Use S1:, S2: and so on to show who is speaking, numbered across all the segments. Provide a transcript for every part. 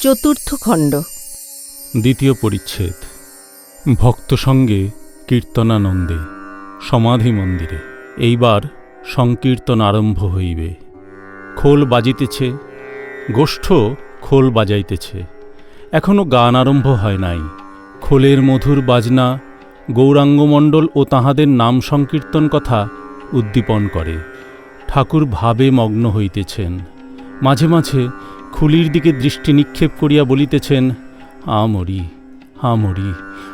S1: চতুর্থ খণ্ড।
S2: দ্বিতীয় পরিচ্ছেদ। ভক্ত সঙ্গে কীর্তনানন্দে, সমাধি মন্দিরে, এইবার সংকীর্তন আরম্ভ হইবে। খোল বাজিতেছে, গোষ্ঠ খোল বাজাইতেছে। এখনও গান আরম্ভ হয় নাই। খোলের মধুর বাজনা গৌরাঙ্গমণ্ডল ও তাহাদের নাম সংকীর্তন কথা উদ্দীপন করে। ঠাকুর ভাবে মগ্ন হইতেছেন। মাঝে মাঝে খুলির দিকে দৃষ্টি নিক্ষেপ করিয়া বলিতেছেন, আমরি আমরি,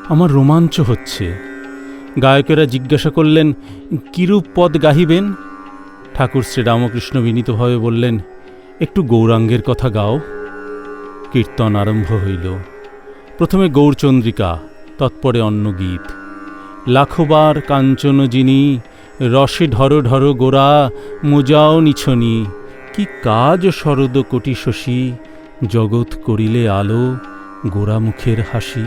S2: আমার রোমাঞ্চ হচ্ছে। গায়কেরা জিজ্ঞাসা করলেন, কিরূপ পদ গাহিবেন? ঠাকুর শ্রীরামকৃষ্ণ বিনীতভাবে বললেন, একটু গৌরাঙ্গের কথা গাও। কীর্তন আরম্ভ হইল। প্রথমে গৌরচন্দ্রিকা, তৎপরে অন্য গীত লাখবার কাঞ্চন যিনি রসে ঢর ঢর গোরা, মোজাও নিছনি। কি কাজ শরদ কোটি শশী? জগৎ করিলে আলো গোরা মুখের হাসি।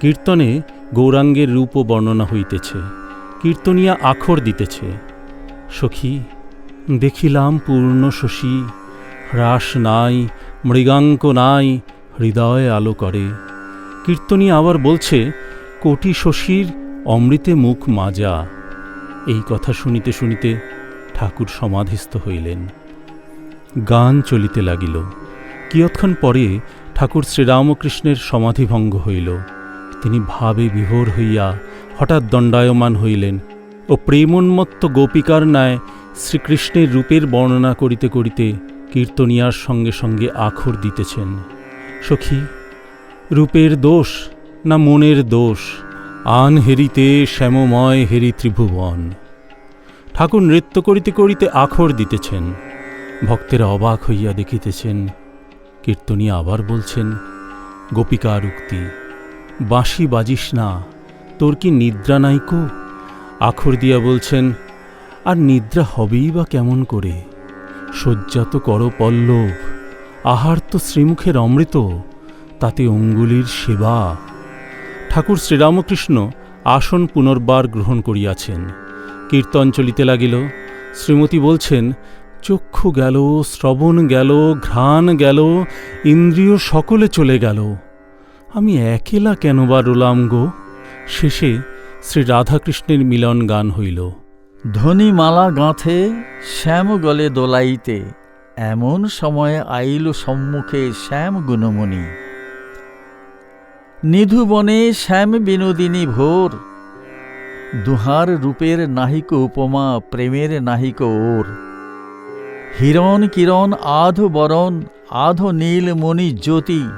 S2: কীর্তনে গৌরাঙ্গের রূপ বর্ণনা হইতেছে, কীর্তনিয়া আখর দিতেছে। সখী, দেখিলাম পূর্ণ শশী, হ্রাস নাই, মৃগাঙ্ক নাই, হৃদয় আলো করে। কীর্তনী আবার বলছে, কোটি শশীর অমৃতে মুখ মাজা। এই কথা শুনিতে শুনিতে ঠাকুর সমাধিস্থ হইলেন। গান চলিতে লাগিল। কিয়ৎক্ষণ পরে ঠাকুর শ্রীরামকৃষ্ণের সমাধিভঙ্গ হইল। তিনি ভাবে বিভোর হইয়া হঠাৎ দণ্ডায়মান হইলেন ও প্রেমোন্মত্ত গোপিকার ন্যায় শ্রীকৃষ্ণের রূপের বর্ণনা করিতে করিতে কীর্তনিয়ার সঙ্গে সঙ্গে আখর দিতেছেন। সখী, রূপের দোষ না মনের দোষ? আন হেরিতে শ্যামময় হেরি ত্রিভুবন। ঠাকুর নৃত্য করিতে করিতে আখর দিতেছেন। ভক্তেরা অবাক হইয়া দেখিতেছেন, কীর্তনী আবার বলছেন গোপিকার উক্তি বাঁশি বাজিস না, তোর কি নিদ্রা নাইকো আখর দিয়া বলছেন, আর নিদ্রা হবেই বা কেমন করে? শয্যা তো কর পল্লব, আহার তো শ্রীমুখের অমৃত, তাতে অঙ্গুলির সেবা। ঠাকুর শ্রীরামকৃষ্ণ আসন পুনর্বার গ্রহণ করিয়াছেন। কীর্তন চলিতে লাগিল। শ্রীমতী বলছেন চক্ষু গেল, শ্রবণ গেল, ঘ্রাণ গেল, ইন্দ্রিয় সকলে চলে গেল। আমি একেলা কেন বা রোলাম গো? শেষে শ্রী রাধাকৃষ্ণের মিলন গান হইল।
S3: ধ্বনিমালা গাঁথে শ্যাম গলে দোলাইতে, এমন সময়ে আইল সম্মুখে শ্যাম গুণমণি। নিধুবনে শ্যাম বিনোদিনী ভোর, দুহার রূপের নাহিক উপমা, প্রেমের নাহিক ওর। হিরণ কিরণ, আধ বরণ, আধ নীল মণি জ্যোতি।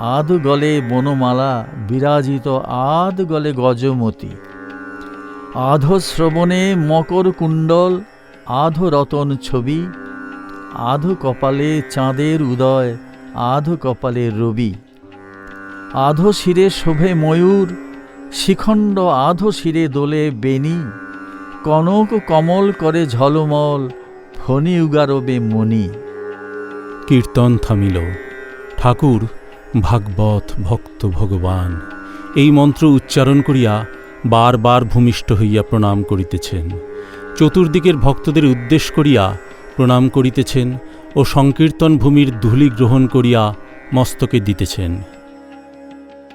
S3: আধ গলে বনমালা, বিরাজিত আধ গলে গজমতি। আধ শ্রবণে মকর কুণ্ডল, আধ রতন ছবি। আধ কপালে চাঁদের উদয়, আধ কপালে রবি। আধ শিরে শোভে ময়ূর, শিখণ্ড আধ শিরে দোলে বেনি কনক কমল করে ঝলমল ফণি উগারবে মণি।
S2: কীর্তন থামিল। ঠাকুর, ভাগবত ভক্ত ভগবান, এই মন্ত্র উচ্চারণ করিয়া বারবার ভূমিষ্ঠ হইয়া প্রণাম করিতেছেন। চতুর্দিকের ভক্তদের উদ্দেশ করিয়া প্রণাম করিতেছেন ও সংকীর্তন ভূমির ধূলি গ্রহণ করিয়া মস্তকে দিতেছেন।